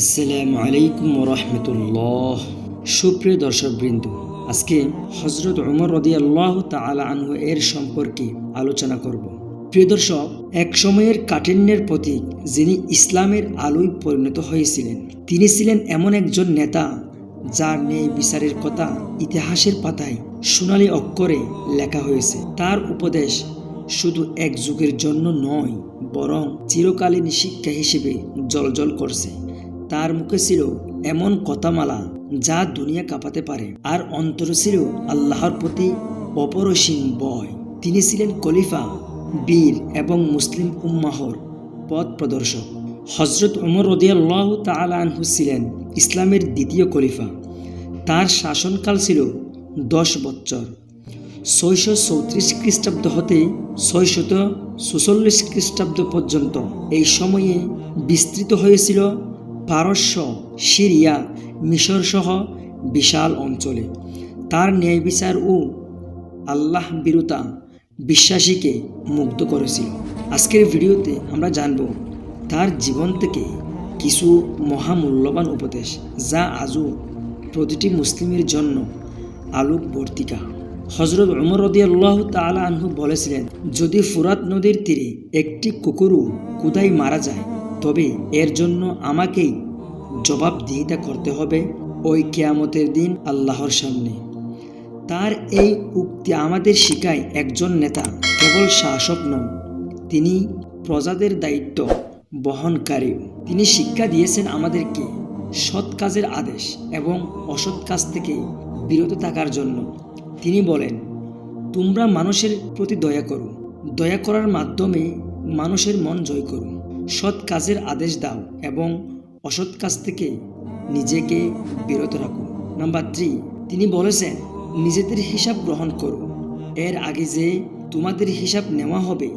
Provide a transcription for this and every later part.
আসসালামু আলাইকুম রহমতুল্লাহ। সুপ্রিয় দর্শকবৃন্দ, আজকে হজরত উমর রদি তালা আনহু এর সম্পর্কে আলোচনা করব। প্রিয় দর্শক, এক সময়ের কাঠিন্যের প্রতীক যিনি ইসলামের আলোয় পরিণত হয়েছিলেন, তিনি ছিলেন এমন একজন নেতা যার নেই বিচারের কথা ইতিহাসের পাতায় সোনালী অক্ষরে লেখা হয়েছে। তার উপদেশ শুধু এক যুগের জন্য নয়, বরং চিরকালীন শিক্ষা হিসেবে জলজল করছে। তার মুখে ছিল এমন কথামালা যা দুনিয়া কাঁপাতে পারে। আর অন্তর ছিল আল্লাহর প্রতি অপরসীম বয় তিনি ছিলেন খলিফা, বীর এবং মুসলিম উম্মাহর পথ প্রদর্শক। হজরত উমর রদিয়াল্লাহ তালানহু ছিলেন ইসলামের দ্বিতীয় খলিফা। তার শাসনকাল ছিল দশ বছর ছয়শো চৌত্রিশ খ্রিস্টাব্দ হতে ছয়শত সুচল্লিশ খ্রিস্টাব্দ পর্যন্ত এই সময়ে বিস্তৃত হয়েছিল পারস্য, সিরিয়া মিশর সহ বিশাল অঞ্চলে। তার ন্যায় বিচার ও আল্লাহ বিরুতা বিশ্বাসীকে মুগ্ধ করেছিল। আজকের ভিডিওতে আমরা জানব তার জীবন থেকে কিছু মহামূল্যবান উপদেশ যা আজও প্রতিটি মুসলিমের জন্য আলোক বর্তিকা হজরত উমর রদি আল্লাহ তালা আনহু বলেছিলেন, যদি ফুরাত নদীর তীরে একটি কুকুরও কুদাই মারা যায় তবে এর জন্য আমাকেই জবাবদিহিতা করতে হবে ওই কেয়ামতের দিন আল্লাহর সামনে। তার এই উক্তি আমাদের শিখায় একজন নেতা কেবল শাসক নন, তিনি প্রজাদের দায়িত্ব বহনকারী। তিনি শিক্ষা দিয়েছেন আমাদেরকে সৎ কাজের আদেশ এবং অসৎ কাজ থেকে বিরত থাকার জন্য। তিনি বলেন, তোমরা মানুষের প্রতি দয়া করো। দয়া করার মাধ্যমে মানুষের মন জয় করো। সৎ কাজের আদেশ দাও এবং অসৎ কাজ থেকে নিজেকে বিরত রাখো। নাম্বার থ্রি তিনি বলেছেন, নিজেদের হিসাব গ্রহণ করো। এর আগে যে তোমাদের হিসাব নেওয়া হবে,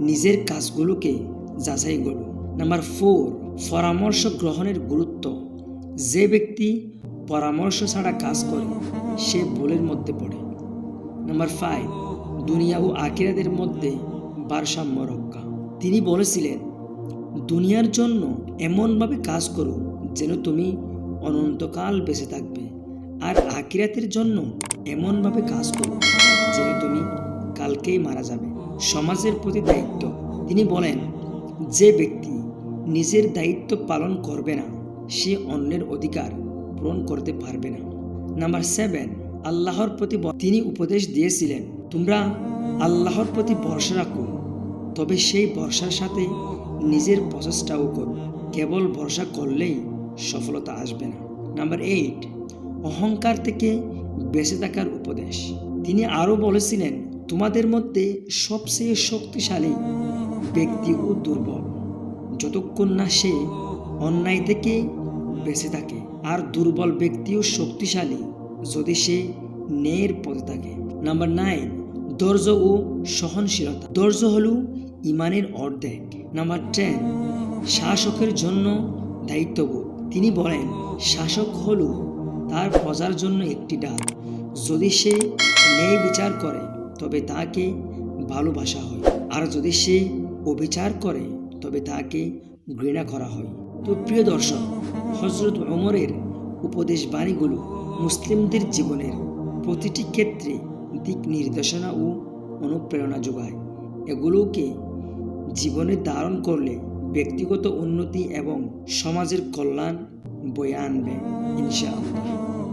নিজের কাজগুলোকে যাচাই করো। নাম্বার ফোর পরামর্শ গ্রহণের গুরুত্ব। যে ব্যক্তি পরামর্শ ছাড়া কাজ করে, সে ভুলের মধ্যে পড়ে। নাম্বার ফাইভ দুনিয়া ও আকিরাদের মধ্যে ভারসাম্য রক্ষা। তিনি বলেছিলেন দুনিয়ার জন্য এমনভাবে কাজ করো যেন তুমি অনন্তকাল বেঁচে থাকবে। আর আকিরাতের জন্য এমনভাবে কাজ করো যেন তুমি কালকেই মারা যাবে। সমাজের প্রতি দায়িত্ব। তিনি বলেন, যে ব্যক্তি নিজের দায়িত্ব পালন করবে না, সে অন্যের অধিকার পূরণ করতে পারবে না। নাম্বার সেভেন, আল্লাহর প্রতি তিনি উপদেশ দিয়েছিলেন, তোমরা আল্লাহর প্রতি ভরসা রাখো, তবে সেই ভরসার সাথে নিজের প্রচেষ্টাও করো। কেবল ভরসা করলেই সফলতা আসবে না। নাম্বার এইট অহংকার থেকে বেঁচে থাকার উপদেশ। তিনি আরও বলেছিলেন, তোমাদের মধ্যে সবচেয়ে শক্তিশালী ব্যক্তি ও দুর্বল। যতক্ষণ না সে অন্যায় থেকে বেঁচে থাকে, আর দুর্বল ব্যক্তিও শক্তিশালী যদি সে ন্যায়ের পথে থাকে। নাম্বার নাইন ধৈর্য ও সহনশীলতা। ধৈর্য হল ইমানের অর্ধেক। নাম্বার টেন শাসকের জন্য দায়িত্ববোধ। তিনি বলেন, শাসক হল, তার প্রজার জন্য একটি ডাল যদি সে ন্যায় বিচার করে, তবে তাকে ভালোবাসা হয়। আর যদি সে অবিচার করে, তবে তাকে ঘৃণা করা হয়। তো প্রিয় দর্শক হজরত ওমরের উপদেশ বাণীগুলো মুসলিমদের জীবনের প্রতিটি ক্ষেত্রে দিক নির্দেশনা ও অনুপ্রেরণা যোগায়। এগুলোকে জীবনে ধারণ করলে ব্যক্তিগত উন্নতি এবং সমাজের কল্যাণ বয়ে আনবে ইনশাআল্লাহ।